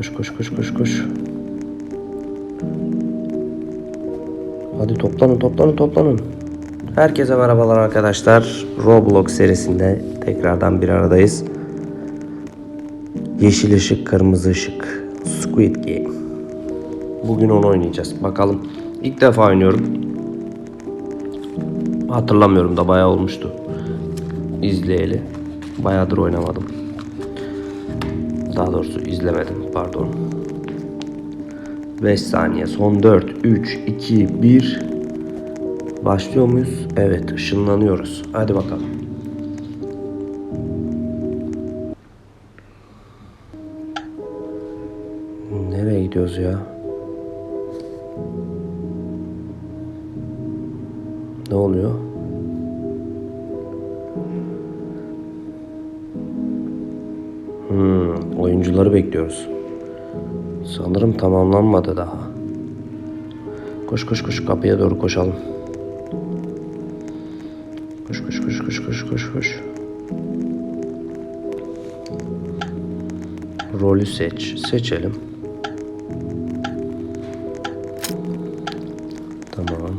Koş koş koş koş koş. Hadi toplanın toplanın toplanın. Herkese merhabalar arkadaşlar. Roblox serisinde tekrardan bir aradayız. Yeşil ışık, kırmızı ışık. Squid Game. Bugün onu oynayacağız. Bakalım. İlk defa oynuyorum. Hatırlamıyorum da bayağı olmuştu. İzleyeli. Bayağıdır oynamadım. Daha doğrusu izlemedim. Pardon. 5 saniye. Son 4, 3, 2, 1. Başlıyor muyuz? Evet. ışınlanıyoruz. Hadi bakalım. Nereye gidiyoruz ya? Ne oluyor? Oyuncuları bekliyoruz. Sanırım tamamlanmadı daha. Koş koş koş kapıya doğru koşalım. Koş koş koş koş koş koş koş. Rolü seç. Seçelim. Tamam.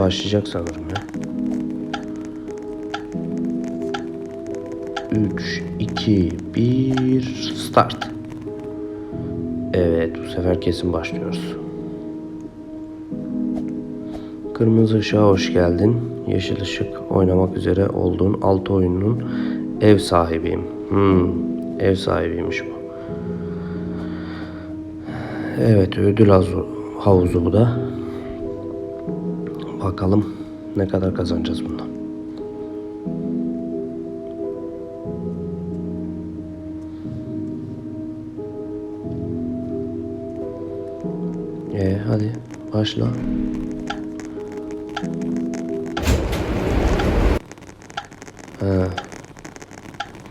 Başlayacak sanırım ya. 3, 2, 1, start. Evet, bu sefer kesin başlıyoruz. Kırmızı ışığa hoş geldin. Yeşil ışık oynamak üzere olduğun altı oyunun ev sahibiyim. Hmm, ev sahibiymiş bu. Evet, ödül havuzu, bu da. Bakalım ne kadar kazanacağız bundan. Ee, hadi başla. Ha.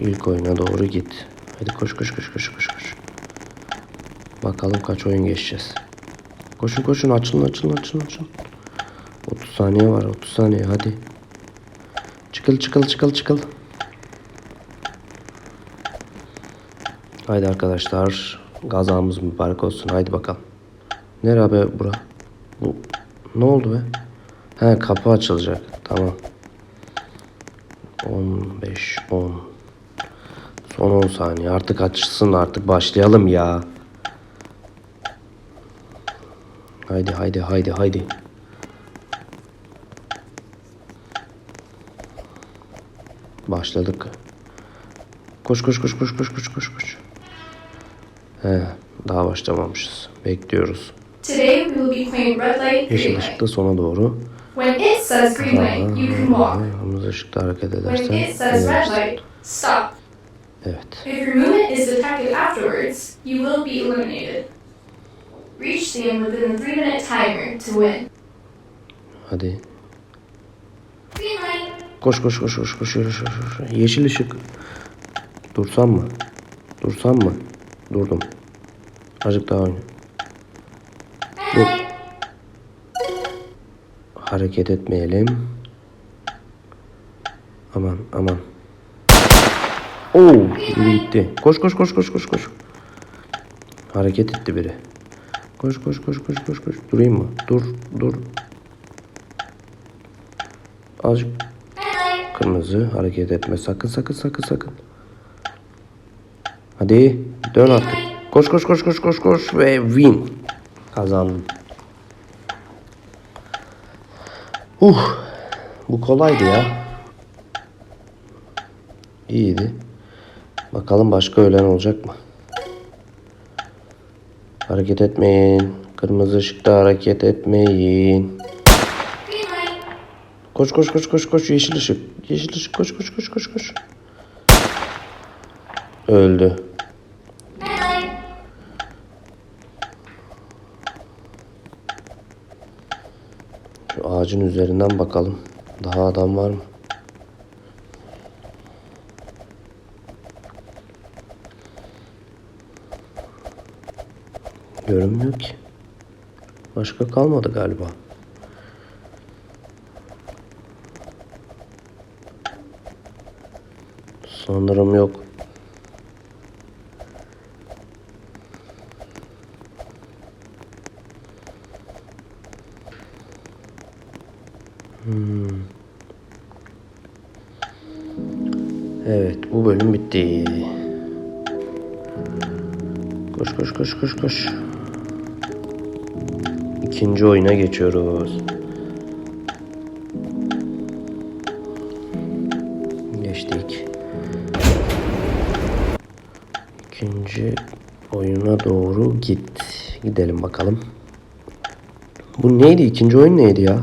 İlk oyuna doğru git. Hadi koş koş koş koş koş koş. Bakalım kaç oyun geçeceğiz. Koşun koşun açılın açılın açılın açılın. 30 saniye var 30 saniye hadi. Çıkıl çıkıl çıkıl çıkıl. Haydi arkadaşlar gazamız mübarek olsun haydi bakalım. Nere abi bura? Bu ne oldu be? He kapı açılacak tamam. 15 10 Son 10 saniye artık açılsın artık başlayalım ya. Haydi haydi haydi haydi. Başladık. Koş koş koş koş koş koş koş koş. He, daha başlamamışız. Bekliyoruz. Yeşil ışıkta sona doğru. When it says green light, you can walk. Kırmızı ışıkta hareket When edersen it says red light, stop. Evet. If your movement is detected afterwards, you will be eliminated. Reach the end within the three minute timer to win. Hadi. Koş koş koş koş koş koş koş. Yeşil ışık. Dursam mı? Dursam mı? Durdum. Azıcık daha oyna. Light. Hareket etmeyelim. Aman aman. Oo, biri gitti. Koş koş koş koş koş koş. Hareket etti biri. Koş koş koş koş koş koş. Durayım mı? Dur dur. Azıcık. Kırmızı hareket etme. Sakın sakın sakın sakın. Hadi dön artık. Koş koş koş koş koş koş ve win. Kazandım. Uh, bu kolaydı ya. İyiydi. Bakalım başka ölen olacak mı? Hareket etmeyin. Kırmızı ışıkta hareket etmeyin. Koş koş koş koş koş yeşil ışık. Yeşil ışık koş koş koş koş koş. Öldü. Şu ağacın üzerinden bakalım. Daha adam var mı? Görünmüyor ki. Başka kalmadı galiba. Sanırım yok. Hmm. Evet bu bölüm bitti. Koş koş koş koş koş. İkinci oyuna geçiyoruz. Gidelim bakalım. Bu neydi? İkinci oyun neydi ya?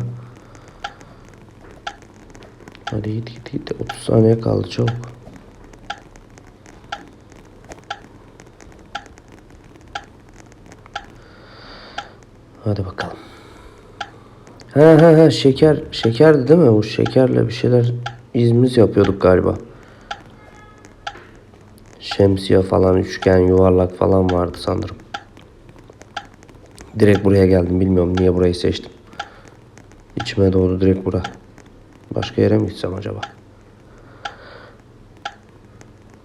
Hadi git git git. 30 saniye kaldı çabuk. Hadi bakalım. Ha ha ha şeker şekerdi değil mi? O şekerle bir şeyler izimiz yapıyorduk galiba. Şemsiye falan, üçgen, yuvarlak falan vardı sanırım. Direkt buraya geldim. Bilmiyorum niye burayı seçtim. İçime doğdu direkt bura. Başka yere mi gitsem acaba?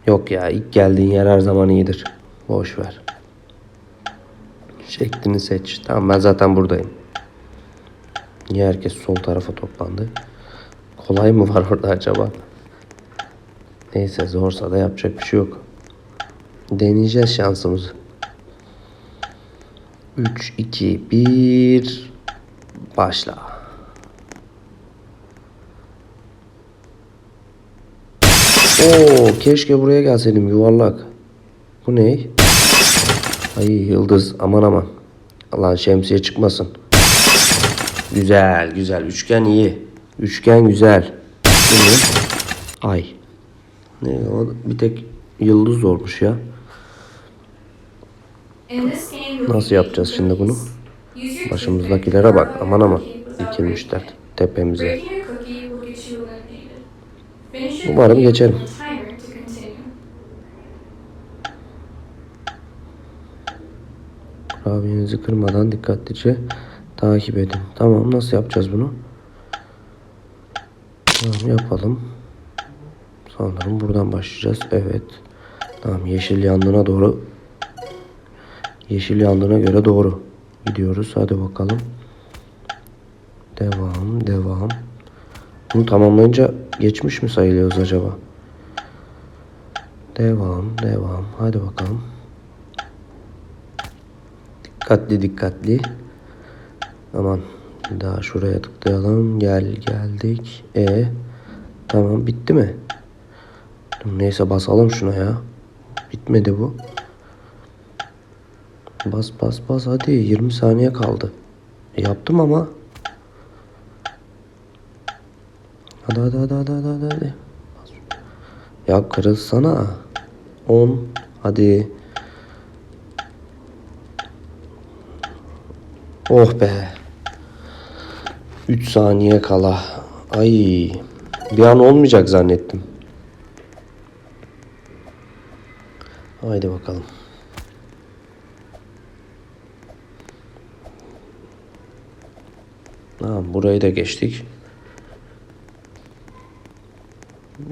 Yok ya ilk geldiğin yer her zaman iyidir. Boş ver. Şeklini seç. Tamam ben zaten buradayım. Niye herkes sol tarafa toplandı? Kolay mı var orada acaba? Neyse zorsa da yapacak bir şey yok. Deneyeceğiz şansımızı. 3, 2, 1 Başla. Oo, keşke buraya gelseydim yuvarlak. Bu ne? Ay yıldız aman aman. Lan şemsiye çıkmasın. Güzel güzel üçgen iyi. Üçgen güzel. Ay. Ne o bir tek yıldız olmuş ya. Nasıl yapacağız şimdi bunu? Başımızdakilere bak aman aman. Dikilmişler tepemize. Umarım geçerim. Kurabiyenizi kırmadan dikkatlice takip edin. Tamam nasıl yapacağız bunu? Tamam yapalım. Sanırım buradan başlayacağız. Evet. Tamam yeşil yandığına doğru. Yeşil yandığına göre doğru gidiyoruz. Hadi bakalım. Devam, devam. Bunu tamamlayınca geçmiş mi sayılıyoruz acaba? Devam, devam. Hadi bakalım. Dikkatli dikkatli. Aman bir daha şuraya tıklayalım. Gel geldik. E tamam bitti mi? Neyse basalım şuna ya. Bitmedi bu. Bas bas bas hadi 20 saniye kaldı. Yaptım ama. Hadi hadi hadi hadi hadi. hadi. Ya kırılsana. 10 hadi. Oh be. 3 saniye kala. Ay. Bir an olmayacak zannettim. Haydi bakalım. Tamam burayı da geçtik.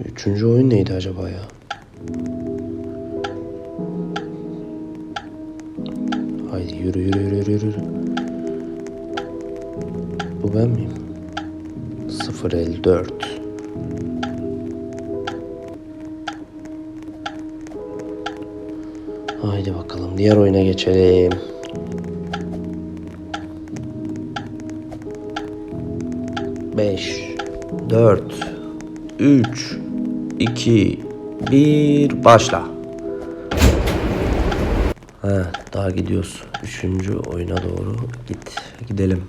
Üçüncü oyun neydi acaba ya? Haydi yürü yürü yürü yürü yürü. Bu ben miyim? 054 Haydi bakalım diğer oyuna geçelim. Beş, dört, üç, iki, bir, başla. Ha, daha gidiyoruz. Üçüncü oyuna doğru git. Gidelim.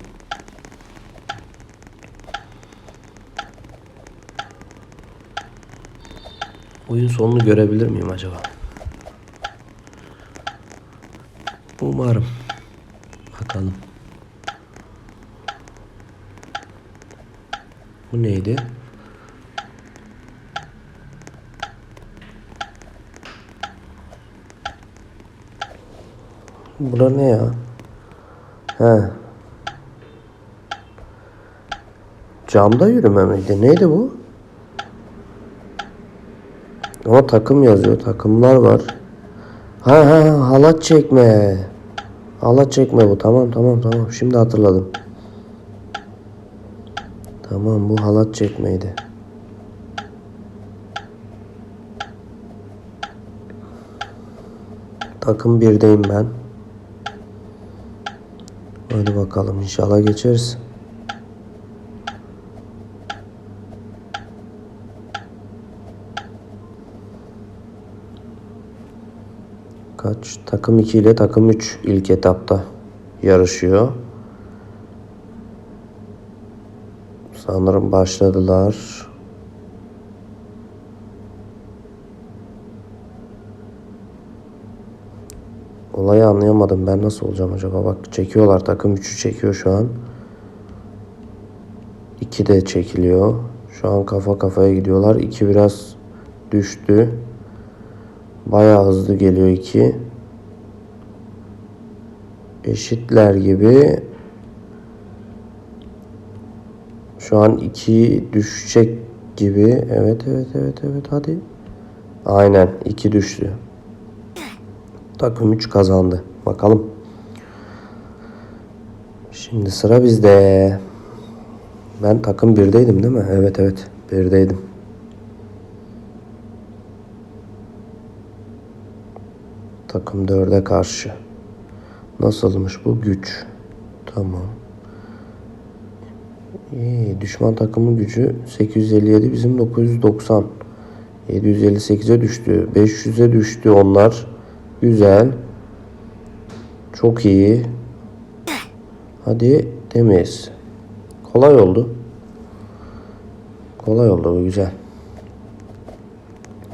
Oyun sonunu görebilir miyim acaba? Umarım. Bakalım. Bu neydi? Bura ne ya? He. Camda yürüme miydi? Neydi bu? Ama takım yazıyor. Takımlar var. Ha ha ha, halat çekme. Halat çekme bu. Tamam tamam tamam. Şimdi hatırladım. Tamam bu halat çekmeydi. Takım birdeyim ben. Hadi bakalım inşallah geçeriz. Kaç? Takım 2 ile takım 3 ilk etapta yarışıyor. Sanırım başladılar. Olayı anlayamadım. Ben nasıl olacağım acaba? Bak çekiyorlar. Takım 3'ü çekiyor şu an. 2 de çekiliyor. Şu an kafa kafaya gidiyorlar. 2 biraz düştü. Bayağı hızlı geliyor 2. Eşitler gibi. Şu an 2 düşecek gibi. Evet evet evet evet hadi. Aynen 2 düştü. Takım 3 kazandı. Bakalım. Şimdi sıra bizde. Ben takım 1'deydim değil mi? Evet evet 1'deydim. Takım 4'e karşı. Nasılmış bu güç? Tamam. İyi, düşman takımın gücü 857 bizim 990. 758'e düştü. 500'e düştü onlar. Güzel. Çok iyi. Hadi temiz. Kolay oldu. Kolay oldu bu güzel.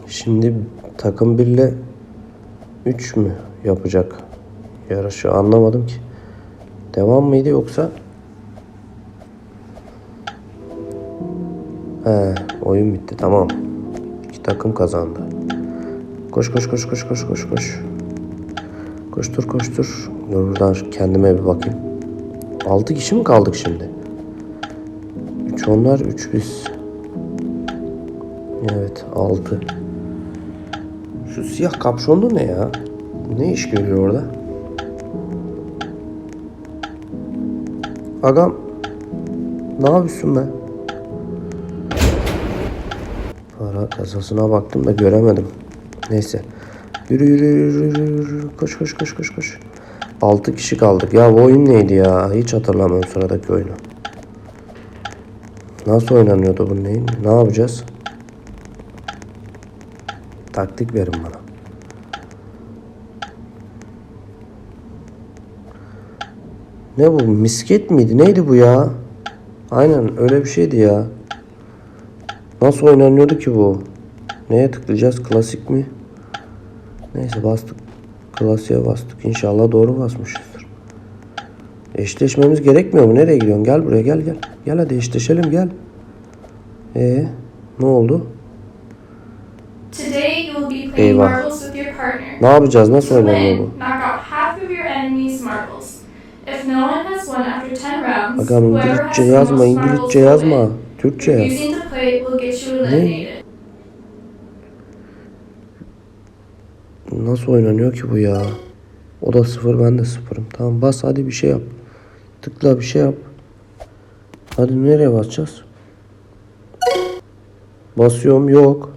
Şimdi takım 1 ile 3 mü yapacak yarışı anlamadım ki. Devam mıydı yoksa? He, oyun bitti tamam. İki takım kazandı. Koş koş koş koş koş koş koş. Koştur koştur. Dur buradan kendime bir bakayım. 6 kişi mi kaldık şimdi? 3 onlar 3 biz. Evet 6. Şu siyah kapşonlu ne ya? Ne iş görüyor orada? Agam ne yapıyorsun be? Para kasasına baktım da göremedim. Neyse. Yürü yürü yürü yürü yürü. Koş koş koş koş koş. 6 kişi kaldık. Ya bu oyun neydi ya? Hiç hatırlamıyorum sıradaki oyunu. Nasıl oynanıyordu bu neyin? Ne yapacağız? Taktik verin bana. Ne bu? Misket miydi? Neydi bu ya? Aynen öyle bir şeydi ya. Nasıl oynanıyordu ki bu? Neye tıklayacağız? Klasik mi? Neyse bastık. Klasiğe bastık. İnşallah doğru basmışızdır. Eşleşmemiz gerekmiyor mu? Nereye gidiyorsun? Gel buraya gel gel. Gel hadi eşleşelim gel. Ee, ne oldu? Today you will be playing Eyvah. marbles with your partner. Ne yapacağız? Nasıl oynanıyor bu? knock out half of your enemy's marbles. If no one has won after 10 rounds, Bakalım İngilizce yazma, İngilizce yazma. Türkçe yaz. Refusing to play get you eliminated. Nasıl oynanıyor ki bu ya? O da sıfır ben de sıfırım. Tamam bas hadi bir şey yap. Tıkla bir şey yap. Hadi nereye basacağız? Basıyorum yok.